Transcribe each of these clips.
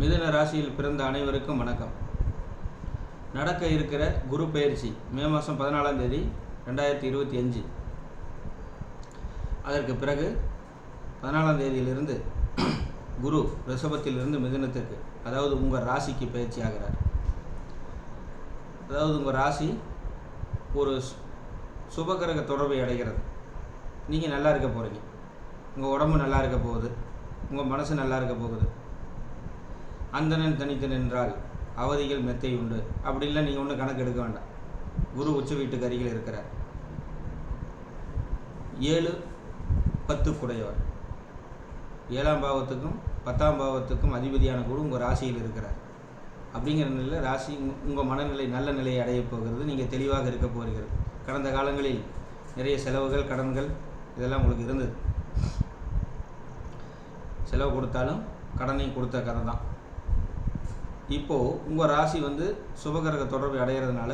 மிதுன ராசியில் பிறந்த அனைவருக்கும் வணக்கம். நடக்க இருக்கிற குரு பயிற்சி மே மாதம் பதினாலாம் தேதி ரெண்டாயிரத்தி இருபத்தி அஞ்சு. அதற்கு பிறகு பதினாலாம் தேதியிலிருந்து குரு ரிஷபத்திலிருந்து மிதுனத்திற்கு அதாவது உங்கள் ராசிக்கு பயிற்சி ஆகிறார். அதாவது உங்கள் ராசி ஒரு சுபகிரக தொடர்பை அடைகிறது. நீங்கள் நல்லா இருக்க போகிறீங்க உங்கள் உடம்பு நல்லா இருக்க போகுது. உங்கள் மனசு நல்லா இருக்க போகுது. அந்தணன் தனித்து நின்றால் அவதிகள் மெத்தை உண்டு அப்படி இல்லை நீங்கள் ஒன்றும் கணக்கு எடுக்க வேண்டாம். குரு உச்ச வீட்டுக்கு அருகில் இருக்கிறார். ஏழு பத்து குடையவர். ஏழாம் பாவத்துக்கும் பத்தாம் பாவத்துக்கும் அதிபதியான குரு உங்கள் ராசியில் இருக்கிறார். அப்படிங்கிற நிலையில் ராசி உங்கள் மனநிலை நல்ல நிலையை அடையப் போகிறது. நீங்கள் தெளிவாக இருக்க போகிறீர்கள். கடந்த காலங்களில் நிறைய செலவுகள் கடன்கள் இதெல்லாம் உங்களுக்கு இருந்தது. செலவு கொடுத்தாலும் கடனையும் கொடுத்த கதை தான். இப்போது உங்கள் ராசி வந்து சுபகிரக தொடர்பு அடைகிறதுனால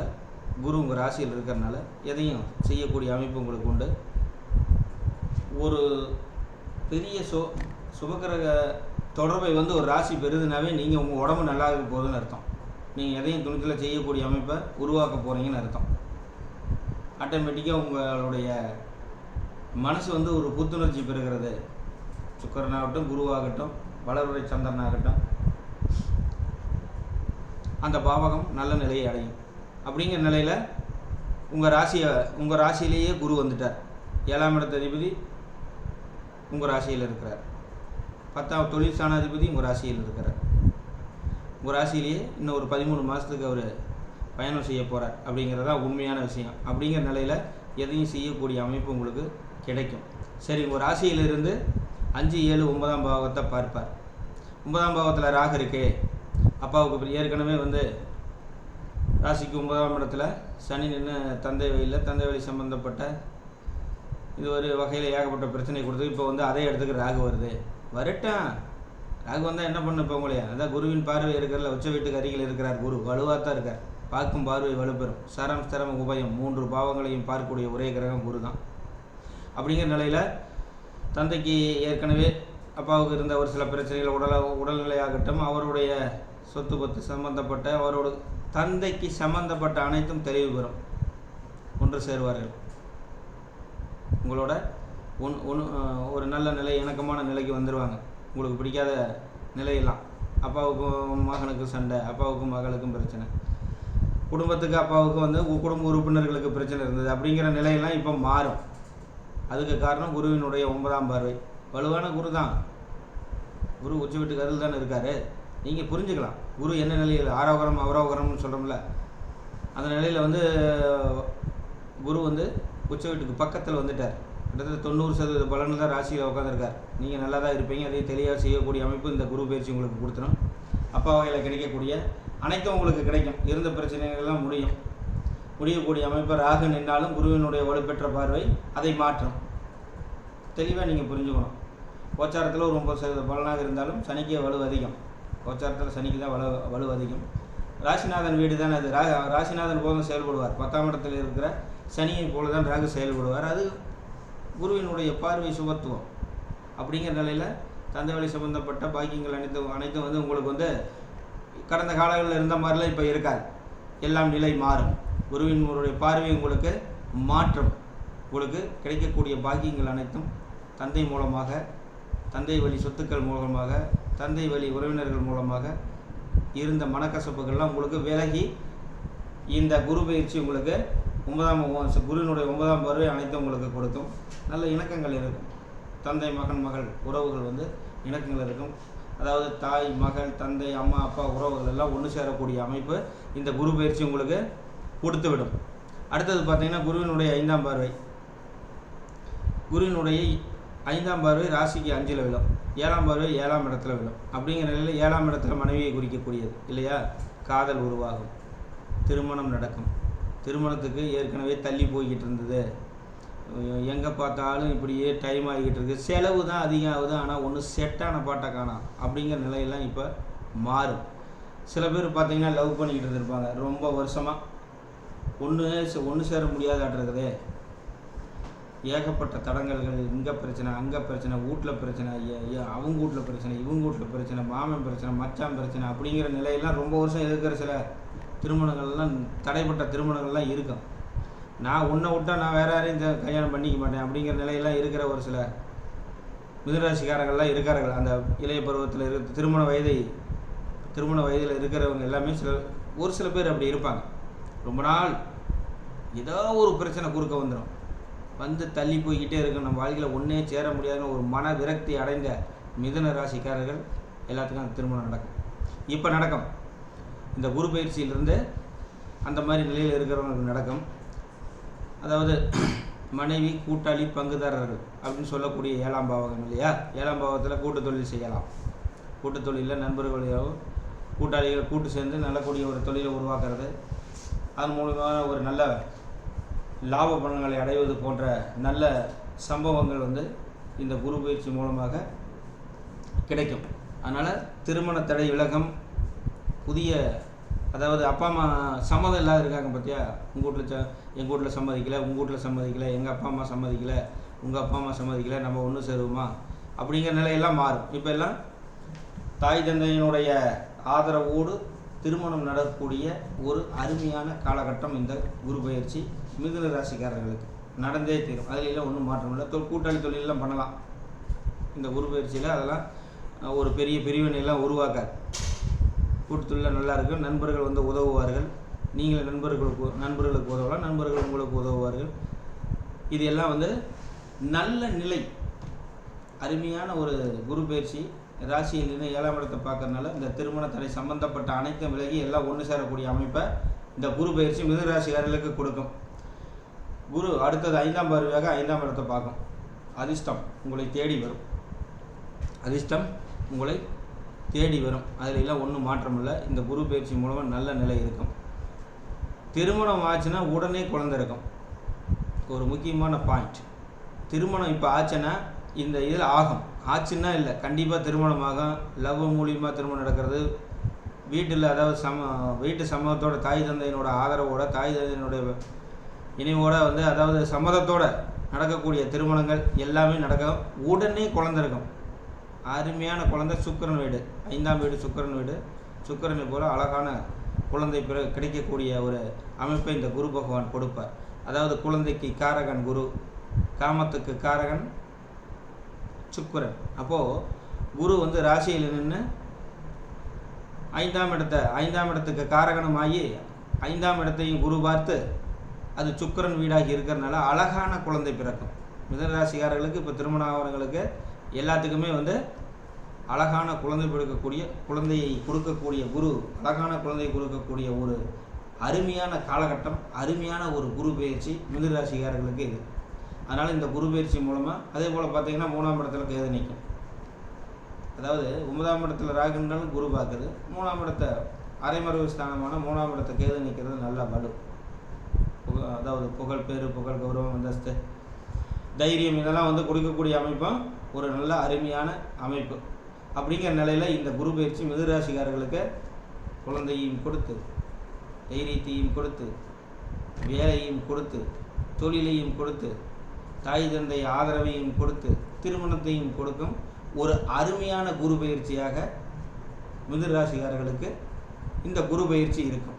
குரு உங்கள் ராசியில் இருக்கிறதுனால எதையும் செய்யக்கூடிய அமைப்பு உங்களுக்கு உண்டு? ஒரு பெரிய சு சுபகிரக தொடர்பை வந்து ஒரு ராசி பெறுதுனாவே நீங்கள் உங்கள் உடம்பு நல்லா இருக்க போகுதுன்னு அர்த்தம். நீங்கள் எதையும் துணித்தில் செய்யக்கூடிய அமைப்பை உருவாக்க போகிறீங்கன்னு அர்த்தம். ஆட்டோமேட்டிக்காக உங்களுடைய மனசு வந்து ஒரு புத்துணர்ச்சி பெறுகிறது. சுக்கரனாகட்டும் குருவாகட்டும் வளர்வுரை சந்திரனாகட்டும். அந்த பாவகம் நல்ல நிலையை அடையும். அப்படிங்கிற நிலையில் உங்கள் ராசியை உங்கள் ராசியிலேயே குரு வந்துட்டார். ஏழாம் இடத்த அதிபதி உங்கள் ராசியில் இருக்கிறார். பத்தாம் தொழில் ஸ்தானாதிபதி உங்கள் ராசியில் இருக்கிறார். உங்கள் ராசியிலேயே இன்னும் ஒரு பதிமூணு மாதத்துக்கு அவர் பயணம் செய்ய போகிறார் அப்படிங்கிறது தான் உண்மையான விஷயம். அப்படிங்கிற நிலையில் எதையும் செய்யக்கூடிய அமைப்பு உங்களுக்கு கிடைக்கும். சரி உங்கள் ராசியிலிருந்து அஞ்சு ஏழு ஒன்பதாம் பாவத்தை பார்ப்பார். ஒன்பதாம் பாவத்தில் ராகு இருக்கே. அப்பாவுக்கு ஏற்கனவே வந்து ராசிக்கு ஒன்பதாம் இடத்துல சனி நின்று தந்தை வழியில் தந்தை வழி சம்மந்தப்பட்ட இது ஒரு வகையில் ஏகப்பட்ட பிரச்சனை கொடுத்து இப்போ வந்து அதே இடத்துக்கு ராகு வருது. வரட்டான் ராகு வந்தால் என்ன பண்ணு இப்போ உங்களையா? அதான் குருவின் பார்வை இருக்கிறதுல உச்ச வீட்டுக்கு அருகில் இருக்கிறார் குரு. வலுவாக தான் இருக்கார். பார்க்கும் பார்வை வலுப்பெறும். சரம் ஸ்தரம் உபயம் மூன்று பாவங்களையும் பார்க்கக்கூடிய ஒரே கிரகம் குரு தான் அப்படிங்கிற நிலையில் தந்தைக்கு ஏற்கனவே அப்பாவுக்கு இருந்த ஒரு சில பிரச்சனைகள் உடல உடல்நிலையாகட்டும் அவருடைய சொத்து பத்து சம்பந்தப்பட்ட அவரோட தந்தைக்கு சம்பந்தப்பட்ட அனைத்தும் தெளிவு பெறும். ஒன்று சேருவார்கள். உங்களோட ஒன் ஒன்று ஒரு நல்ல நிலை இணக்கமான நிலைக்கு வந்துடுவாங்க உங்களுக்கு பிடிக்காத நிலையெல்லாம். அப்பாவுக்கும் மகனுக்கும் சண்டை அப்பாவுக்கும் மகளுக்கும் பிரச்சனை. குடும்பத்துக்கு அப்பாவுக்கும் வந்து உ- குடும்ப உறுப்பினர்களுக்கு பிரச்சனை இருந்தது. அப்படிங்கிற நிலையெல்லாம் இப்போ மாறும். அதுக்கு காரணம் குருவினுடைய ஒன்பதாம் பார்வை. வலுவான குரு தான். குரு உச்ச வீட்டுக்கு அருள் தானே இருக்காரு. நீங்கள் புரிஞ்சுக்கலாம். குரு என்ன நிலையில் ஆரோகரம் அவரோகரம்னு சொல்கிறோம்ல அந்த நிலையில் வந்து குரு வந்து உச்ச வீட்டுக்கு பக்கத்தில் வந்துட்டார். கிட்டத்தட்ட தொண்ணூறு சதவீத பலனில் தான் ராசியில் உட்காந்துருக்கார் நீங்கள் நல்லா தான் இருப்பீங்க. அதையும் தெளிவாக செய்யக்கூடிய அமைப்பு இந்த குரு பயிற்சி உங்களுக்கு கொடுத்துரும். அப்பா வகையில் கிடைக்கக்கூடிய அனைத்தும் உங்களுக்கு கிடைக்கும். இருந்த பிரச்சனைகள்லாம் முடியும். முடியக்கூடிய அமைப்பை ராகு நின்றாலும் குருவினுடைய வலுப்பெற்ற பார்வை அதை மாற்றும். தெளிவாக நீங்கள் புரிஞ்சுக்கணும். கோச்சாரத்தில் ஒரு ஒம்பது சதவீத பலனாக இருந்தாலும் சனிக்கே வலு அதிகம். கோச்சாரத்தில் சனிக்கு தான் வலு வலு அதிகம். ராசிநாதன் வீடு தான் அது. ரா ராசிநாதன் போதும் செயல்படுவார். பத்தாம் இடத்தில் இருக்கிற சனியை போல தான் ராகு செயல்படுவார். அது குருவினுடைய பார்வை சுபத்துவம். அப்படிங்கிற நிலையில் தந்தை வழி சம்பந்தப்பட்ட பாக்கியங்கள் அனைத்தும் அனைத்தும் வந்து உங்களுக்கு வந்து கடந்த காலங்களில் இருந்த மாதிரிலாம் இப்போ இருக்காது. எல்லாம் நிலை மாறும். குருவினுடைய பார்வை உங்களுக்கு மாற்றம். உங்களுக்கு கிடைக்கக்கூடிய பாக்கியங்கள் அனைத்தும் தந்தை மூலமாக தந்தை வழி சொத்துக்கள் மூலமாக தந்தை வழி உறவினர்கள் மூலமாக இருந்த மனக்கசப்புகள்லாம் உங்களுக்கு விலகி இந்த குரு பயிற்சி உங்களுக்கு ஒன்பதாம் குருவினுடைய ஒன்பதாம் பருவை அனைத்தும் உங்களுக்கு கொடுக்கும். நல்ல இணக்கங்கள் இருக்கும். தந்தை மகன் மகள் உறவுகள் வந்து இணக்கங்கள் இருக்கும். அதாவது தாய் மகள் தந்தை அம்மா அப்பா உறவுகள் எல்லாம் ஒன்று சேரக்கூடிய அமைப்பு இந்த குரு பயிற்சி உங்களுக்கு கொடுத்து விடும் அடுத்தது பார்த்தீங்கன்னா குருவினுடைய ஐந்தாம் பார்வை. குருவினுடைய ஐந்தாம் பார்வை ராசிக்கு அஞ்சில் விழும். ஏழாம் பார்வை ஏழாம் இடத்துல விழும். அப்படிங்கிற நிலையில் ஏழாம் இடத்துல மனைவியை குறிக்கக்கூடியது இல்லையா? காதல் உருவாகும். திருமணம் நடக்கும். திருமணத்துக்கு ஏற்கனவே தள்ளி போய்கிட்டு இருந்தது. எங்கே பார்த்தாலும் இப்படியே டைம் ஆகிக்கிட்டு இருக்குது செலவு தான் அதிகம் ஆகுது ஆனால் ஒன்றும் செட்டான பாட்டை காணோம். அப்படிங்கிற நிலையெல்லாம் இப்போ மாறும். சில பேர் பார்த்திங்கன்னா லவ் பண்ணிக்கிட்டு இருந்திருப்பாங்க. ரொம்ப வருஷமாக ஒன்று ஒன்று சேர முடியாதாட்டு இருக்குதே. ஏகப்பட்ட தடங்கல்கள் இங்கே பிரச்சனை அங்கே பிரச்சனை வீட்டில் பிரச்சனை எ- அவங்க வீட்டில் பிரச்சனை இவங்க வீட்டில் பிரச்சனை மாமன் பிரச்சனை மச்சான் பிரச்சனை அப்படிங்கிற நிலையெல்லாம் ரொம்ப வருஷம் இருக்கிற சில திருமணங்கள்லாம் தடைப்பட்ட திருமணங்கள்லாம் இருக்கும். நான் உன்னை விட்டா நான் வேற யாரையும் கல்யாணம் பண்ணிக்க மாட்டேன் அப்படிங்கிற நிலையெல்லாம் இருக்கிற ஒரு சில மிதராசிக்காரங்கள்லாம் இருக்கிறார்கள் அந்த இளைய பருவத்தில் இருக்க திருமண வயதை திருமண வயதில் இருக்கிறவங்க எல்லாமே சில ஒரு சில பேர் அப்படி இருப்பாங்க. ரொம்ப நாள் ஏதோ ஒரு பிரச்சனை குறுக்க வந்துடும் வந்து தள்ளி போய்கிட்டே இருக்கும் நம்ம வாழ்க்கையில் ஒன்றே சேர முடியாதுன்னு ஒரு மன விரக்தி அடைந்த மிதன ராசிக்காரர்கள் எல்லாத்துக்கும் அந்த திருமணம் நடக்கும். இப்போ நடக்கும். இந்த குரு பயிற்சியிலிருந்து அந்த மாதிரி நிலையில் இருக்கிறவங்களுக்கு நடக்கும். அதாவது மனைவி கூட்டாளி பங்குதாரர்கள் அப்படின்னு சொல்லக்கூடிய ஏழாம் பாவகம் இல்லையா? ஏழாம் பாவத்தில் கூட்டு தொழில் செய்யலாம். கூட்டு தொழிலில் நண்பர்களையோ கூட்டாளிகள் கூட்டு சேர்ந்து நல்லக்கூடிய ஒரு தொழிலை உருவாக்குறது. அதன் மூலமாக ஒரு நல்ல லாப பலன்களை அடைவது போன்ற நல்ல சம்பவங்கள் வந்து இந்த குரு பயிற்சி மூலமாக கிடைக்கும். அதனால் திருமண தடை விலகம் புதிய அதாவது அப்பா அம்மா சம்மதம் இல்லாத இருக்காங்க பார்த்தியா உங்கள் வீட்டில் ச எங்கள் வீட்டில் சம்மதிக்கலை உங்கள் வீட்டில் சம்மதிக்கலை எங்கள் அப்பா அம்மா சம்மதிக்கலை உங்கள் அப்பா அம்மா சம்மதிக்கலை நம்ம ஒன்று சேருவோமா? அப்படிங்கிற நிலையெல்லாம் மாறும். இப்போ எல்லாம் தாய் தந்தையினுடைய ஆதரவோடு திருமணம் நடக்கக்கூடிய ஒரு அருமையான காலகட்டம் இந்த குரு பயிற்சி மிதுன ராசிக்காரர்களுக்கு. நடந்தே தீரும். அதில் எல்லாம் ஒன்றும் மாற்றம் இல்லை. தொ கூட்டாளி தொழிலெல்லாம் பண்ணலாம். இந்த குரு பயிற்சியில் அதெல்லாம் ஒரு பெரிய பிரிவினையெல்லாம் உருவாக்காது. கூட்டத்தொழில் நல்லா இருக்கும். நண்பர்கள் வந்து உதவுவார்கள். நீங்கள் நண்பர்களுக்கு நண்பர்களுக்கு உதவலாம். நண்பர்கள் உங்களுக்கு உதவுவார்கள். இது எல்லாம் வந்து நல்ல நிலை. அருமையான ஒரு குரு பயிற்சி. ராசியில் இருந்து ஏழாம் இடத்தை பார்க்கறதுனால இந்த திருமண தடை சம்பந்தப்பட்ட அனைத்தும் விலகி எல்லாம் ஒன்று சேரக்கூடிய அமைப்பை இந்த குரு பயிற்சி மிதுராசிகாரர்களுக்கு கொடுக்கும். குரு அடுத்தது ஐந்தாம் பார்வையாக ஐந்தாம் இடத்தை பார்க்கும். அதிர்ஷ்டம் உங்களை தேடி வரும். அதிர்ஷ்டம் உங்களை தேடி வரும். அதில் எல்லாம் ஒன்றும் மாற்றம் இல்லை. இந்த குரு பயிற்சி மூலமாக நல்ல நிலை இருக்கும். திருமணம் ஆச்சுன்னா உடனே குழந்தை இருக்கும். ஒரு முக்கியமான பாயிண்ட் திருமணம் இப்போ ஆச்சுன்னா இந்த இதில் ஆகும். ஆச்சுன்னா இல்லை கண்டிப்பாக திருமணம் ஆகும் லவ் மூலியமாக திருமணம் நடக்கிறது. வீட்டில் அதாவது சம வீட்டு சமூகத்தோட தாய் தந்தையினோட ஆதரவோட தாய் தந்தையினுடைய இணைவோட வந்து அதாவது சம்மதத்தோட நடக்கக்கூடிய திருமணங்கள் எல்லாமே நடக்கும். உடனே குழந்த இருக்கும். அருமையான குழந்தை சுக்கிரன் வீடு. ஐந்தாம் வீடு சுக்கிரன் வீடு. சுக்கிரனை போல அழகான குழந்தை பிற கிடைக்கக்கூடிய ஒரு அமைப்பை இந்த குரு பகவான் கொடுப்பார். அதாவது குழந்தைக்கு காரகன் குரு காமத்துக்கு காரகன் சுக்கரன் அப்போது குரு வந்து ராசியில் நின்று ஐந்தாம் இடத்தை ஐந்தாம் இடத்துக்கு காரகணமாகி ஐந்தாம் இடத்தையும் குரு பார்த்து அது சுக்கிரன் வீடாகி இருக்கிறதுனால அழகான குழந்தை பிறக்கும். மிதனராசிக்காரர்களுக்கு இப்போ திருமணம் ஆவரங்களுக்கு எல்லாத்துக்குமே வந்து அழகான குழந்தை பிறக்கக்கூடிய குழந்தையை கொடுக்கக்கூடிய குரு அழகான குழந்தையை கொடுக்கக்கூடிய ஒரு அருமையான காலகட்டம் அருமையான ஒரு குரு பயிற்சி மிதனராசிக்காரர்களுக்கு இது. அதனால் இந்த குரு பயிற்சி மூலமாக அதே போல் பார்த்தீங்கன்னா மூணாம் இடத்துல கேது நிற்கும் அதாவது ஒன்பதாம் இடத்துல ராகுன்றாலும் குரு பார்க்குது மூணாம் இடத்த அரைமறைவு ஸ்தானமான மூணாம் இடத்த கேது நிற்கிறது நல்லா வலு புக- அதாவது புகழ் பேரு புகழ் கௌரவம் அந்தஸ்து தைரியம் இதெல்லாம் வந்து கொடுக்கக்கூடிய அமைப்பும் ஒரு நல்ல அருமையான அமைப்பு. அப்படிங்கிற நிலையில் இந்த குரு பயிற்சி மிதுராசிக்காரர்களுக்கு குழந்தையும் கொடுத்து தைரியத்தையும் கொடுத்து வேலையும் கொடுத்து தொழிலையும் கொடுத்து தாய் தந்தை ஆதரவையும் கொடுத்து திருமணத்தையும் கொடுக்கும் ஒரு அருமையான குரு பயிற்சியாக மிதுராசிக்காரர்களுக்கு இந்த குரு பயிற்சி இருக்கும்.